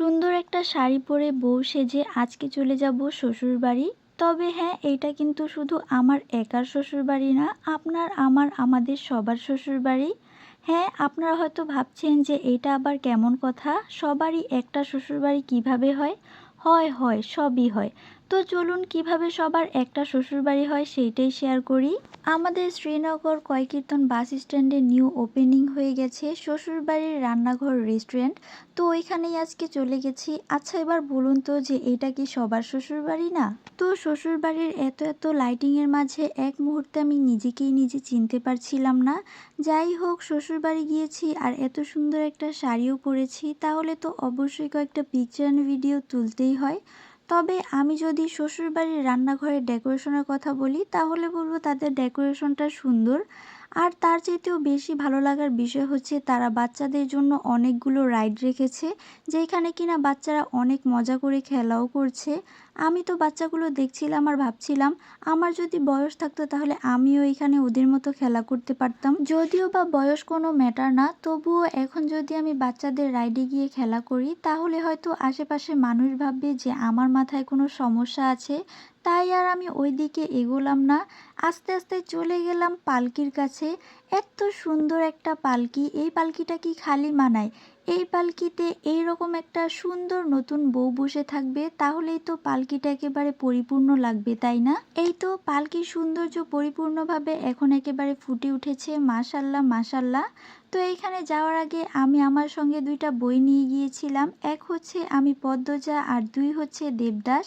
সুন্দর একটা শাড়ি পরে বউ সেজে আজকে চলে যাব শ্বশুর বাড়ি তবে হ্যাঁ এটা কিন্তু শুধু আমার একার শ্বশুর বাড়ি না, আপনার, আমার, আমাদের সবার শ্বশুর বাড়ি হ্যাঁ আপনারা হয়তো ভাবছেন যে এটা আবার কেমন কথা? সবারই একটা শ্বশুর বাড়ি কীভাবে হয়? হয় হয়, সবই হয়। তো চলুন কীভাবে সবার একটা শ্বশুরবাড়ি হয় সেইটাই শেয়ার করি। আমাদের শ্রীনগর কয়কীর্তন বাস স্ট্যান্ডে নিউ ওপেনিং হয়ে গেছে শ্বশুরবাড়ির রান্নাঘর রেস্টুরেন্ট তো ওইখানেই আজকে চলে গেছি। আচ্ছা এবার বলুন তো যে এটা কি সবার শ্বশুরবাড়ি না? তো শ্বশুরবাড়ির এত এত লাইটিংয়ের মাঝে এক মুহূর্তে আমি নিজেকেই নিজে চিনতে পারছিলাম না। যাই হোক, শ্বশুরবাড়ি গিয়েছি আর এত সুন্দর একটা শাড়িও পরেছি। তাহলে তো অবশ্যই কয়েকটা পিকচার ভিডিও তুলতেই হয়। তবে আমি যদি শ্বশুরবাড়ির রান্নাঘরের ডেকোরেশনের কথা বলি তাহলে বলব তাদের ডেকোরেশনটা সুন্দর। আর তার চাইতেও বেশি ভালো লাগার বিষয় হচ্ছে তারা বাচ্চাদের জন্য অনেকগুলো রাইড রেখেছে, যেখানে কিনা বাচ্চারা অনেক মজা করে খেলাও করছে। আমি তো বাচ্চাগুলো দেখছিলাম আর ভাবছিলাম, আমার যদি বয়স থাকতো তাহলে আমিও এখানে ওদের মতো খেলা করতে পারতাম। যদিও বা বয়স কোনো ম্যাটার না, তবুও এখন যদি আমি বাচ্চাদের রাইডে গিয়ে খেলা করি, তাহলে হয়তো আশেপাশে মানুষ ভাববে যে আমার মাথায় কোনো সমস্যা আছে তাই আর আমি ওই দিকে এগোলাম না। আস্তে আস্তে চলে গেলাম পালকির কাছে। এত সুন্দর একটা পালকি। এই পালকিটা কি খালি মানায়? এই পালকিতে এই রকম একটা সুন্দর নতুন বউ বসে থাকবে, তাহলেই তো পালকিটা একেবারে পরিপূর্ণ লাগবে, তাই না? এই তো পালকির সৌন্দর্য পরিপূর্ণভাবে এখন একেবারে ফুটে উঠেছে মাসাল্লাহ মাসাল্লাহ তো এইখানে যাওয়ার আগে আমি আমার সঙ্গে দুইটা বই নিয়ে গিয়েছিলাম, এক হচ্ছে আমি পদ্মজা আর দুই হচ্ছে দেবদাস।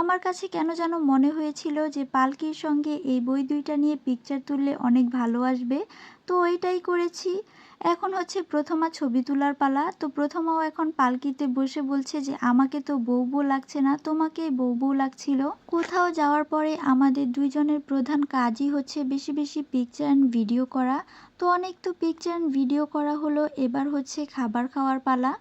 আমার কাছে কেন যেন মনে হয়েছিল যে পালকির সঙ্গে এই বই দুইটা নিয়ে পিকচার তুললে অনেক ভালো আসবে। তো ওইটাই করেছি। এখন হচ্ছে প্রথমা ছবি তোলার পালা। তো প্রথমাও এখন পালকিতে বসে বলছে যে, আমাকে তো বউ বউ লাগছে না, তোমাকে বউ বউ লাগছিল। কোথাও যাওয়ার পরে আমাদের দুইজনের প্রধান কাজই হচ্ছে বেশি বেশি পিকচার অ্যান্ড ভিডিও করা। তো অনেক তো পিকচার অ্যান্ড ভিডিও করা হলো, এবার হচ্ছে খাবার খাওয়ার পালা।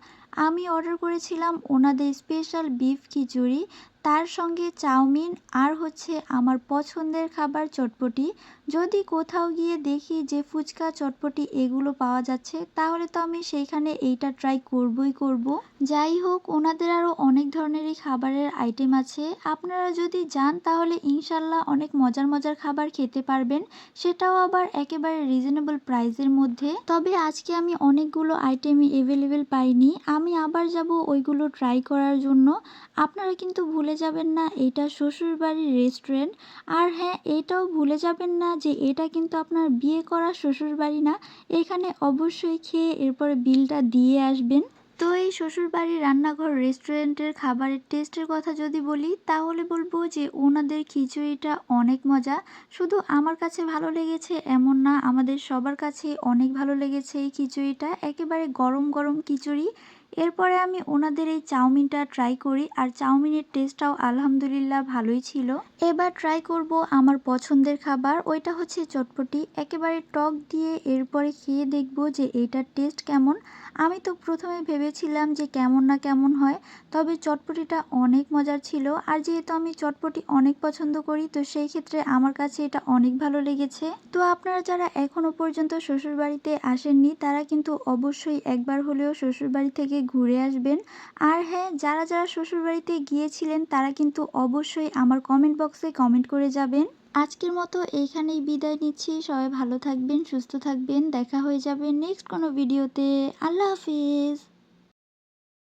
আমি অর্ডার করেছিলাম ওনাদের স্পেশাল বিফ খিচুড়ি। তার সঙ্গে চাউমিন আর হচ্ছে আমার পছন্দের খাবার চটপটি। যদি কোথাও গিয়ে দেখি যে ফুচকা, চটপটি এগুলো পাওয়া যাচ্ছে, তাহলে তো আমি সেইখানে এইটা ট্রাই করবই করব। যাই হোক, ওনাদের আরও অনেক ধরনেরই খাবারের আইটেম আছে। আপনারা যদি যান, তাহলে ইনশাল্লাহ অনেক মজার মজার খাবার খেতে পারবেন। সেটাও আবার একেবারে রিজনেবল প্রাইসের মধ্যে। তবে আজকে আমি অনেকগুলো আইটেমই অ্যাভেলেবেল পাইনি। আমি আবার যাব ওইগুলো ট্রাই করার জন্য। আপনারা কিন্তু যাবেন না, এটা শ্বশুরবাড়ির রেস্টুরেন্ট আর হ্যাঁ এটাও ভুলে যাবেন না যে এটা কিন্তু আপনার বিয়ে করা শ্বশুরবাড়ি না, এখানে অবশ্যই খেয়ে এরপরে বিলটা দিয়ে আসবেন। তো এই শ্বশুরবাড়ির রান্নাঘর রেস্টুরেন্টের খাবারের টেস্টের কথা যদি বলি, তাহলে বলব যে ওনাদের খিচুড়িটা অনেক মজা। শুধু আমার কাছে ভালো লেগেছে এমন না, আমাদের সবার কাছে অনেক ভালো লেগেছে এই খিচুড়িটা। একেবারে গরম গরম খিচুড়ি। এরপরে আমি ওনাদের এই চাউমিনটা ট্রাই করি, আর চাউমিনের টেস্টটাও আলহামদুলিল্লাহ ভালোই ছিল। এবার ট্রাই করব আমার পছন্দের খাবার, ওইটা হচ্ছে চটপটি। একেবারে টক দিয়ে এরপরে খেয়ে দেখব যে এইটার টেস্ট কেমন। আমি তো প্রথমে ভেবেছিলাম যে কেমন না কেমন হয়, তবে চটপটিটা অনেক মজার ছিল। আর যেহেতু আমি চটপটি অনেক পছন্দ করি, তো সেই ক্ষেত্রে আমার কাছে এটা অনেক ভালো লেগেছে। তো আপনারা যারা এখনও পর্যন্ত শ্বশুরবাড়িতে আসেননি, তারা কিন্তু অবশ্যই একবার হলেও শ্বশুরবাড়ি থেকে ঘুরে আসবেন। আর হ্যাঁ যারা যারা শ্বশুরবাড়িতে গিয়েছিলেন, তারা কিন্তু অবশ্যই আমার কমেন্ট বক্সে কমেন্ট করে যাবেন। আজকের মতো এইখানেই বিদায় নিচ্ছি। সবাই ভালো থাকবেন, সুস্থ থাকবেন। দেখা হয়ে যাবে নেক্সট কোনো ভিডিওতে আল্লাহ হাফিজ।